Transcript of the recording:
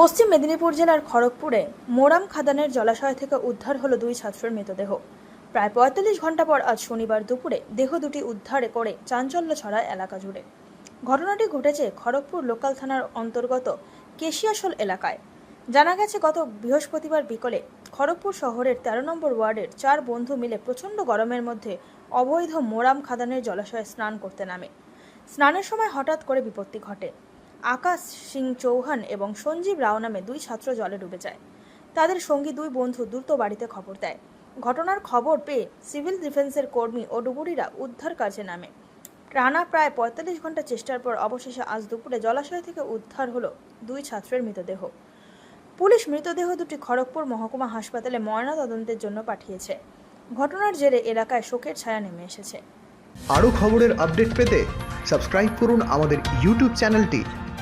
পশ্চিম মেদিনীপুর জেলার খড়গপুরে মোরাম খাদানের জলাশয় থেকে উদ্ধার হলো দুই ছাত্রের মৃতদেহ। প্রায় পঁয়তাল্লিশ ঘণ্টা পর আজ শনিবার দুপুরে দেহ দুটি উদ্ধার করে চাঞ্চল্য ছড়ায় এলাকা জুড়ে। ঘটনাটি ঘটেছে খড়গপুর লোকাল থানার অন্তর্গত কেশিয়াশোল এলাকায়। জানা গেছে, গত বৃহস্পতিবার বিকেলে খড়গপুর শহরের তেরো নম্বর ওয়ার্ডের চার বন্ধু মিলে প্রচণ্ড গরমের মধ্যে অবৈধ মোরাম খাদানের জলাশয়ে স্নান করতে নামে। স্নানের সময় হঠাৎ করে বিপত্তি ঘটে। আকাশ সিং চৌহান এবং সঞ্জীব রাও নামে দুই ছাত্র জলে ডুবে যায়। তাদের সঙ্গী দুই বন্ধু দ্রুত বাড়িতে খবর দেয়। ঘটনার খবর পেয়ে সিভিল ডিফেন্সের কর্মী ও ডুবুরিরা উদ্ধার কাজে নামে। টানা প্রায় পঁয়তাল্লিশ ঘণ্টা চেষ্টার পর অবশেষে আজ দুপুরে জলাশয় থেকে উদ্ধার হলো দুই ছাত্রের মৃতদেহ। পুলিশ মৃতদেহ দুটি খড়গপুর মহকুমা হাসপাতালে ময়নাতদন্তের জন্য পাঠিয়েছে। ঘটনার জেরে এলাকায় শোকের ছায়া নেমে এসেছে। আরও খবরের আপডেট পেতে সাবস্ক্রাইব করুন আমাদের ইউটিউব চ্যানেলটি।